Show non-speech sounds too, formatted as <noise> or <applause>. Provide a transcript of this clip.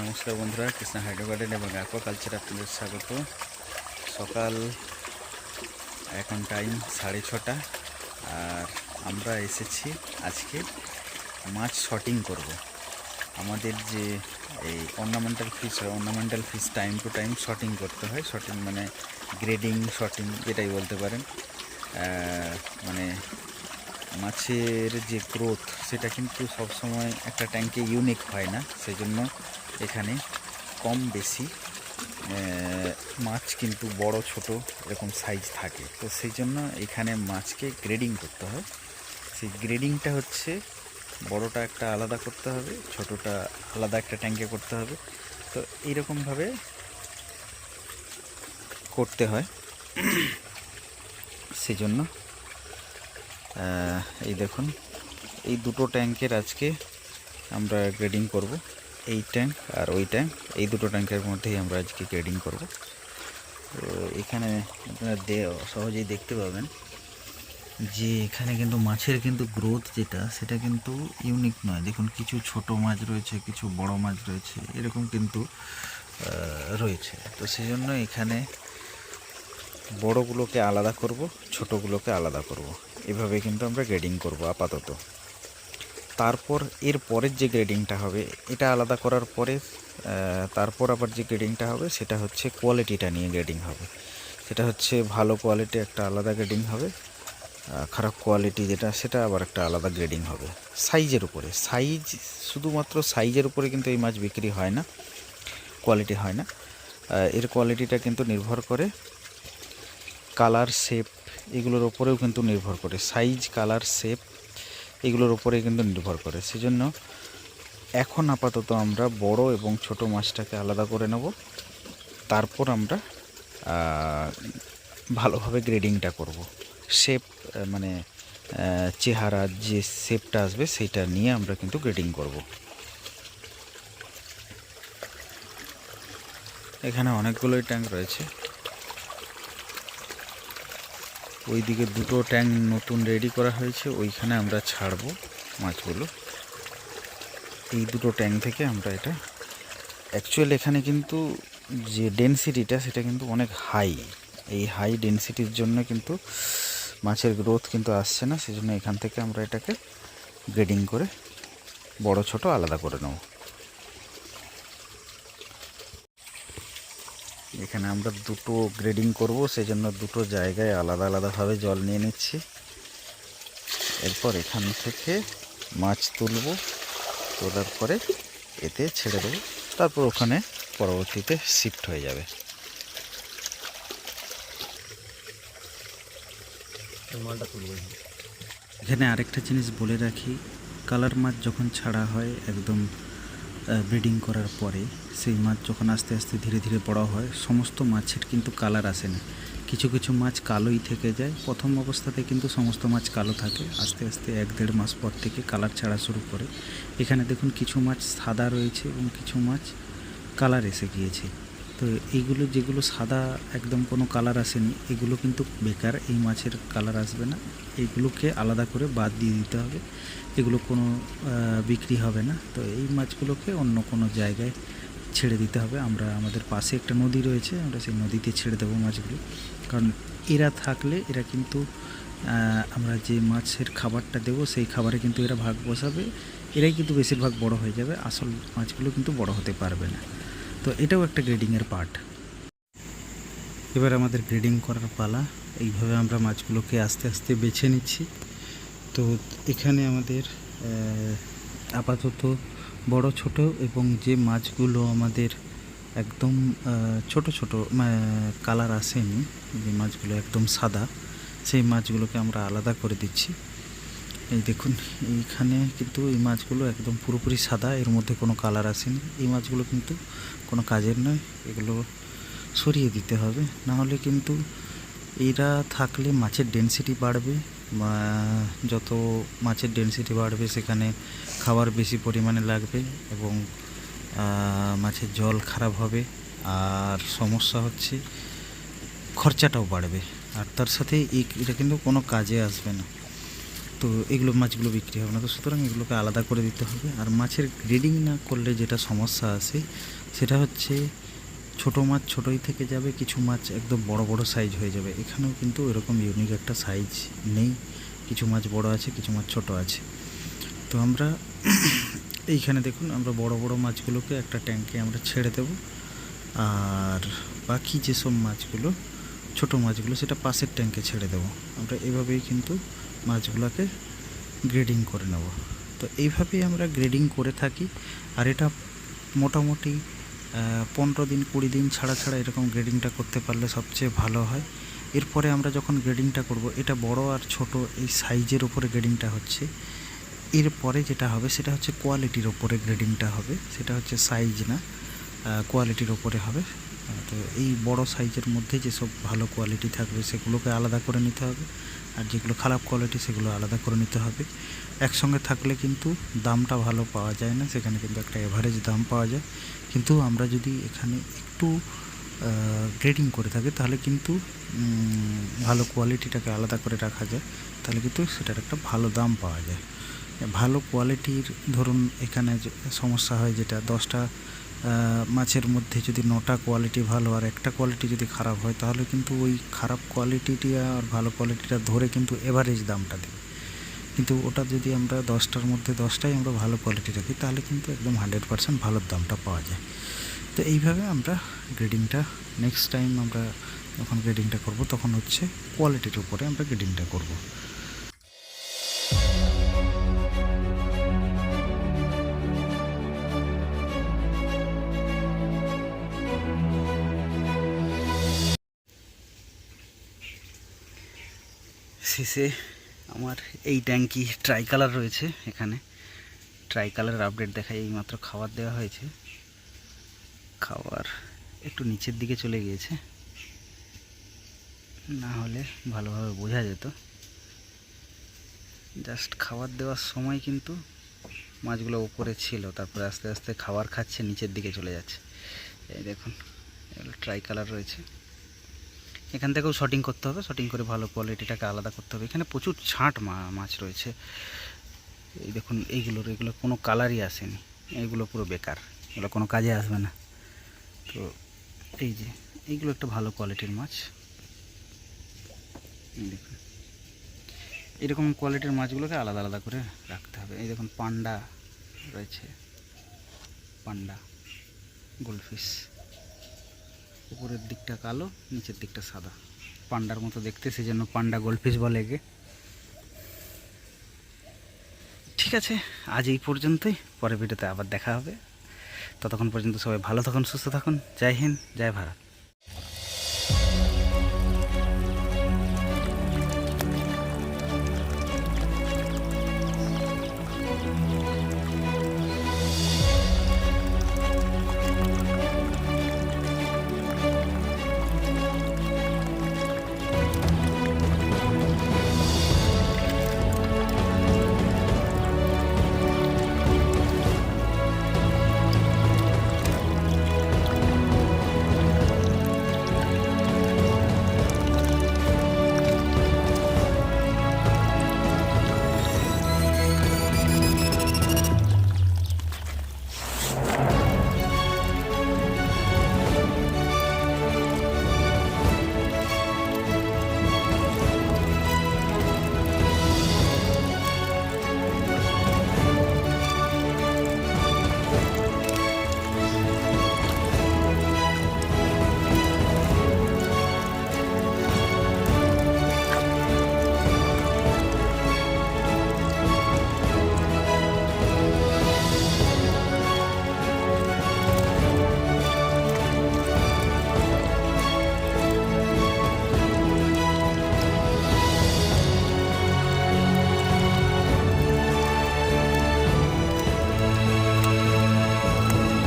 নমস্কার বন্ধুরা, Krishna hydro garden এবং অ্যাকোয়াকালচার আপনাদের স্বাগত। সকাল এখন টাইম সাড়ে ছটা। আর আমরা এসেছি আজকে মাছ শটিং করব। আমাদের যে এই অর্নামেন্টাল ফিস হয় ornamental fish time to time sorting করতে হয়। শটিং মানে গ্রেডিং শটিং যেটাই বলতে পারেন। মানে মাছের যে গ্রোথ সেটা কিন্তু সবসময় একটা ট্যাঙ্কে ইউনিক হয় না। সেজন্য এখানে কম বেশি মাছ কিন্তু বড়, ছোট এরকম সাইজ থাকে। তো সেই জন্য এখানে মাছকে গ্রেডিং করতে হয়। সেই গ্রেডিংটা হচ্ছে বড়টা একটা আলাদা করতে হবে, ছোটটা আলাদা একটা ট্যাঙ্কে করতে হবে। তো এইরকমভাবে করতে হয়। সেই জন্য এই দেখুন, এই দুটো ট্যাঙ্কের আজকে আমরা গ্রেডিং করব। এই ট্যাঙ্ক আর ওই ট্যাঙ্ক এই দুটো ট্যাঙ্কের মধ্যেই আমরা আজকে গ্রেডিং করব। তো এখানে আপনারা দে- সহজেই দেখতে পাবেন যে এখানে কিন্তু মাছের কিন্তু গ্রোথ যেটা, সেটা কিন্তু ইউনিক নয়। দেখুন, কিছু ছোট মাছ রয়েছে, কিছু বড় মাছ রয়েছে, এরকম কিন্তু রয়েছে। তো সেই জন্য এখানে বড়গুলোকে আলাদা করব, ছোটগুলোকে আলাদা করব। এভাবে কিন্তু আমরা গ্রেডিং করব আপাতত। তারপর এর পরের যে গ্রেডিংটা হবে, এটা আলাদা করার পরে তারপর আবার যে গ্রেডিংটা হবে, সেটা হচ্ছে কোয়ালিটিটা নিয়ে গ্রেডিং হবে। সেটা হচ্ছে ভালো কোয়ালিটি একটা আলাদা গ্রেডিং হবে খারাপ কোয়ালিটি যেটা, সেটা আবার একটা আলাদা গ্রেডিং হবে। সাইজের উপরে সাইজ শুধুমাত্র সাইজের উপরে কিন্তু এই মাছ বিক্রি হয় না কোয়ালিটি হয় না। এর কোয়ালিটিটা কিন্তু নির্ভর করে কালার শেপ এগুলোর ওপরেও কিন্তু নির্ভর করে। সাইজ কালার শেপ এগুলোর ওপরে কিন্তু নির্ভর করে। সেজন্য এখন আপাতত আমরা বড় এবং ছোট মাছটাকে আলাদা করে নেব। তারপর আমরা ভালোভাবে গ্রেডিংটা করব। শেপ মানে চেহারা যে শেপটা আসবে সেটা নিয়ে আমরা কিন্তু গ্রেডিং করব। এখানে অনেকগুলোই ট্যাঙ্ক রয়েছে। ওইদিকে দুটো ট্যাঙ্ক নতুন রেডি করা হয়েছে, ওইখানে আমরা ছাড়বো মাছগুলো। এই দুটো ট্যাঙ্ক থেকে আমরা এটা অ্যাকচুয়াল এখানে কিন্তু যে ডেনসিটিটা সেটা কিন্তু অনেক হাই এই হাই ডেনসিটির জন্য কিন্তু মাছের গ্রোথ কিন্তু আসছে না, সেজন্য এখান থেকে আমরা এটাকে গ্রেডিং করে বড়, ছোট আলাদা করে নেব। এখানে আমরা দুটো গ্রেডিং করব সেজন্য দুটো জায়গায় আলাদা আলাদাভাবে জল নিয়ে নিচ্ছি। এরপর এখান থেকে মাছ তুলব তোলার পরে এতে ছেড়ে দেবো। তারপর ওখানে পরবর্তীতে শিফট হয়ে যাবে। এখানে আরেকটা জিনিস বলে রাখি কালার মাছ যখন ছাড়া হয় একদম ব্রিডিং করার পরে সেই মাছ যখন আস্তে আস্তে ধীরে ধীরে বড় হয়, সমস্ত মাছের কিন্তু কালার আসে না। কিছু কিছু মাছ কালোই থেকে যায়, প্রথম অবস্থাতে কিন্তু সমস্ত মাছ কালো থাকে, আস্তে আস্তে এক দেড় মাস পর থেকে কালার ছাড়া শুরু করে। এখানে দেখুন কিছু মাছ সাদা রয়েছে এবং কিছু মাছ কালার এসে গিয়েছে। তো এইগুলো যেগুলো সাদা একদম কোনো কালার আসেনি, এগুলো কিন্তু বেকার, এই মাছের কালার আসবে না। এগুলোকে আলাদা করে বাদ দিয়ে দিতে হবে, এগুলো কোনো বিক্রি হবে না। তো এই মাছগুলোকে অন্য কোনো জায়গায় ছেড়ে দিতে হবে। আমরা, আমাদের পাশে একটা নদী রয়েছে, আমরা সেই নদীতে ছেড়ে দেবো মাছগুলো। কারণ এরা থাকলে এরা কিন্তু আমরা যে মাছের খাবারটা দেবো, সেই খাবারে কিন্তু এরা ভাগ বসাবে। এরাই কিন্তু বেশিরভাগ বড় হয়ে যাবে। আসল মাছগুলো কিন্তু বড় হতে পারবে না। তো এটাও একটা গ্রেডিংয়ের পার্ট এবার আমাদের গ্রেডিং করার পালা, এইভাবে আমরা মাছগুলোকে আস্তে আস্তে বেছে নিচ্ছি। তো এখানে আমাদের আপাতত বড়, ছোট এবং যে মাছগুলো আমাদের একদম ছোট ছোট কালার আসেনি, যে মাছগুলো একদম সাদা, সেই মাছগুলোকে আমরা আলাদা করে দিচ্ছি। এই দেখুন, এইখানে কিন্তু এই মাছগুলো একদম পুরোপুরি সাদা, এর মধ্যে কোনো কালার আসেনি। এই মাছগুলো কিন্তু কোনো কাজের নয়, এগুলো সরিয়ে দিতে হবে। না হলে কিন্তু এরা থাকলে মাছের ডেনসিটি বাড়বে যত মাছের ডেনসিটি বাড়বে সেখানে খাবার বেশি পরিমাণে লাগবে এবং মাছের জল খারাপ হবে। আর সমস্যা হচ্ছে খরচাটাও বাড়বে। আর তার সাথে এটা কিন্তু কোনো কাজে আসবে না। তো এগুলো মাছগুলো বিক্রি হবে না। তো সুতরাং এগুলোকে আলাদা করে দিতে হবে। আর মাছের গ্রেডিং না করলে যেটা সমস্যা আছে, সেটা হচ্ছে ছোট মাছ ছোটই থেকে যাবে, কিছু মাছ একদম বড় বড় সাইজ হয়ে যাবে। এখানেও কিন্তু এরকম ইউনিক একটা সাইজ নেই। কিছু মাছ বড় আছে, কিছু মাছ ছোট আছে। তো আমরা <coughs> এইখানে দেখুন, আমরা বড় বড় মাছগুলোকে একটা ট্যাঙ্কে আমরা ছেড়ে দেব। আর বাকি যেসব মাছগুলো ছোট মাছগুলো সেটা পাশের ট্যাঙ্কে ছেড়ে দেবো। আমরা এভাবেই কিন্তু মাছগুলোকে গ্রেডিং করে নেব। তো এইভাবেই আমরা গ্রেডিং করে থাকি। আর এটা মোটামুটি পনেরো দিন, কুড়ি দিন ছাড়া ছাড়া এরকম গ্রেডিংটা করতে পারলে সবচেয়ে ভালো হয়। এরপরে আমরা যখন গ্রেডিংটা করব, এটা বড় আর ছোট এই সাইজের উপরে গ্রেডিংটা হচ্ছে। এরপরে যেটা হবে, সেটা হচ্ছে কোয়ালিটির ওপরে গ্রেডিংটা হবে। সেটা হচ্ছে সাইজ না কোয়ালিটির ওপরে হবে। তো এই বড় সাইজের মধ্যে যেসব ভালো কোয়ালিটি থাকবে, সেগুলোকে আলাদা করে নিতে হবে। আর যেগুলো খারাপ কোয়ালিটি সেগুলো আলাদা করে নিতে হবে। একসঙ্গে থাকলে কিন্তু দামটা ভালো পাওয়া যায় না। সেখানে কিন্তু একটা এভারেজ দাম পাওয়া যায়। কিন্তু আমরা যদি এখানে একটু গ্রেডিং করে থাকি, তাহলে কিন্তু ভালো কোয়ালিটিটাকে আলাদা করে রাখা যায়। তাহলে কিন্তু সেটার একটা ভালো দাম পাওয়া যায়। ভালো কোয়ালিটির ধরুন এখানে সমস্যা হয় যেটা, দশটা মাছের মধ্যে যদি নটা কোয়ালিটি ভালো আর একটা কোয়ালিটি যদি খারাপ হয়, তাহলে কিন্তু ওই খারাপ কোয়ালিটিটি আর ভালো কোয়ালিটিটা ধরে কিন্তু এভারেজ দামটা দেবে। কিন্তু ওটা যদি আমরা দশটার মধ্যে দশটাই আমরা ভালো কোয়ালিটি রাখি তাহলে কিন্তু একদম হান্ড্রেড পার্সেন্ট ভালো দামটা পাওয়া যায়। তো এইভাবে আমরা গ্রেডিংটা নেক্সট টাইম আমরা যখন গ্রেডিংটা করব, তখন হচ্ছে কোয়ালিটির উপরে আমরা গ্রেডিংটা করব। শেষে আমার এই ট্যাঙ্কি ট্রাই কালার রয়েছে এখানে। ট্রাই কালারের আপডেট দেখায় এইমাত্র খাবার দেওয়া হয়েছে। খাবার একটু নিচের দিকে চলে গিয়েছে। না হলে ভালোভাবে বোঝা যেত। জাস্ট খাবার দেওয়ার সময় কিন্তু মাছগুলো উপরে ছিল, তারপরে আস্তে আস্তে খাবার খাচ্ছে, নিচের দিকে চলে যাচ্ছে। এই দেখুন, এগুলো ট্রাই কালার রয়েছে। এখান থেকেও শটিং করতে হবে শটিং করে ভালো কোয়ালিটিটাকে আলাদা করতে হবে। এখানে প্রচুর ছাঁট মাছ রয়েছে। এই দেখুন এইগুলোর এগুলো কোনো কালারই আসেনি। এইগুলো পুরো বেকার। এগুলো কোনো কাজে আসবে না। তো এই যে, এইগুলো একটা ভালো কোয়ালিটির মাছ। দেখুন। এরকম কোয়ালিটির মাছগুলোকে আলাদা আলাদা করে রাখতে হবে। এই দেখুন, পান্ডা রয়েছে। Panda, goldfish. উপরের দিকটা কালো, নিচের দিকটা সাদা। পান্ডার মতো দেখতে সেজন্য পান্ডা গোল্ডফিশ বলে একে। ঠিক আছে, আজ এই পর্যন্তই। পরের ভিডিওতে আবার দেখা হবে। ততক্ষণ পর্যন্ত সবাই ভালো থাকুন, সুস্থ থাকুন। জয় হিন্দ, জয় ভারত।